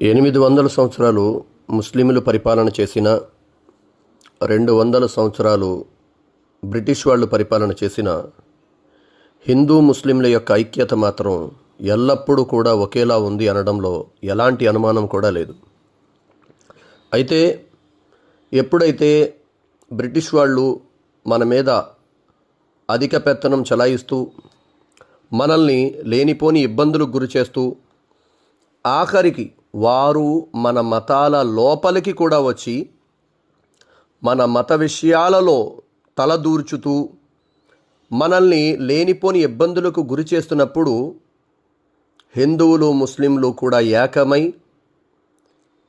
ఎనిమిది వందల సంవత్సరాలు ముస్లింలు పరిపాలన చేసిన రెండు వందల సంవత్సరాలు బ్రిటిష్ వాళ్ళు పరిపాలన చేసిన హిందూ ముస్లింల యొక్క ఐక్యత మాత్రం ఎల్లప్పుడూ కూడా ఒకేలా ఉంది అనడంలో ఎలాంటి అనుమానం కూడా లేదు. అయితే ఎప్పుడైతే బ్రిటిష్ వాళ్ళు మన మీద అధిక పెత్తనం చలాయిస్తూ మనల్ని లేనిపోని ఇబ్బందులకు గురి చేస్తూ ఆఖరికి వారు మన మతాల లోపలికి కూడా వచ్చి మన మత విషయాలలో తలదూర్చుతూ మనల్ని లేనిపోని ఇబ్బందులకు గురి చేస్తున్నప్పుడు హిందువులు ముస్లింలు కూడా ఏకమై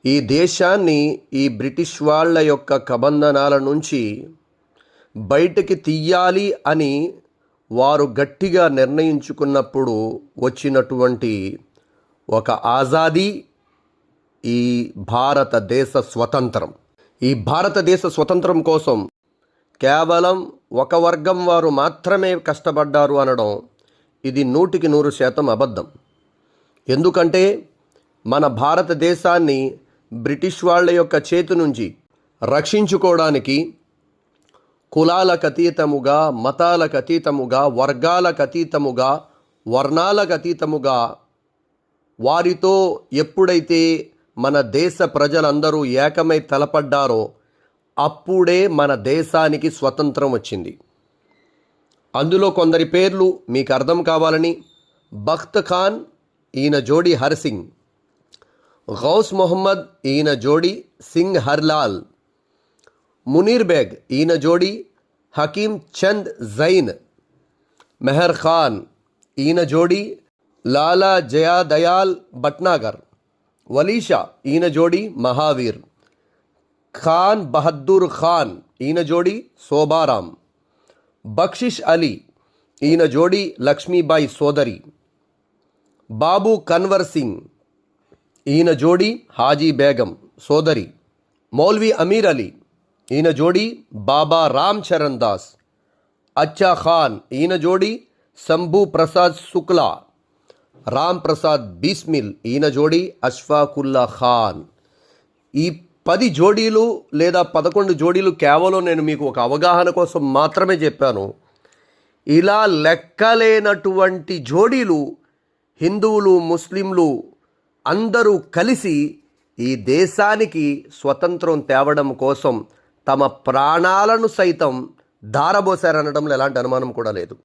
ఈ దేశాన్ని ఈ బ్రిటిష్ వాళ్ళ యొక్క కబంధనాల నుంచి బయటికి తీయాలి అని వారు గట్టిగా నిర్ణయించుకున్నప్పుడు వచ్చినటువంటి ఒక ఆజాదీ ఈ భారతదేశ స్వతంత్రం. ఈ భారతదేశ స్వతంత్రం కోసం కేవలం ఒక వర్గం వారు మాత్రమే కష్టపడ్డారు అనడం ఇది నూటికి నూరు శాతం అబద్ధం. ఎందుకంటే మన భారతదేశాన్ని బ్రిటిష్ వాళ్ళ యొక్క చేతి నుంచి రక్షించుకోవడానికి కులాలకు అతీతముగా మతాలకు అతీతముగా వర్గాలకు అతీతముగా వర్ణాలకు అతీతముగా వారితో ఎప్పుడైతే మన దేశ ప్రజలందరూ ఏకమై తలపడ్డారో అప్పుడే మన దేశానికి స్వతంత్రం వచ్చింది. అందులో కొందరి పేర్లు మీకు అర్థం కావాలని బఖ్త్ ఖాన్ ఈయన జోడి హర్సింగ్. గౌస్ మొహమ్మద్ ఈయన జోడి సింగ్ హర్లాల్. మునీర్ బేగ్ ఈయన జోడి హకీం చంద్ జైన్. మెహర్ ఖాన్ ఈయన జోడి లాలా జయాదయాల్ భట్నాగర్. వలీషా ఈయన జోడి మహావీర్ ఖాన్ బహద్దూర్ ఖాన్ ఈయన జోడి శోభారాం బక్షిష్ అలీ ఈయన జోడి లక్ష్మీబాయి సోదరి బాబు కన్వర్ సింగ్ ఈయన జోడి హాజీ బేగం సోదరి మౌల్వీ అమీర్ అలీ ఈయన జోడి బాబా రామ్ చరణ్ దాస్ అచ్చా ఖాన్ ఈయన జోడి శంభు ప్రసాద్ శుక్లా రామ్ ప్రసాద్ బీస్మిల్ ఈయన జోడి అష్ఫాకుల్లా ఖాన్. ఈ పది జోడీలు లేదా పదకొండు జోడీలు కేవలం నేను మీకు ఒక అవగాహన కోసం మాత్రమే చెప్పాను. ఇలా లెక్కలేనటువంటి జోడీలు హిందువులు ముస్లింలు అందరూ కలిసి ఈ దేశానికి స్వతంత్రం తేవడం కోసం తమ ప్రాణాలను సైతం దారబోశారనడంలో ఎలాంటి అనుమానం కూడా లేదు.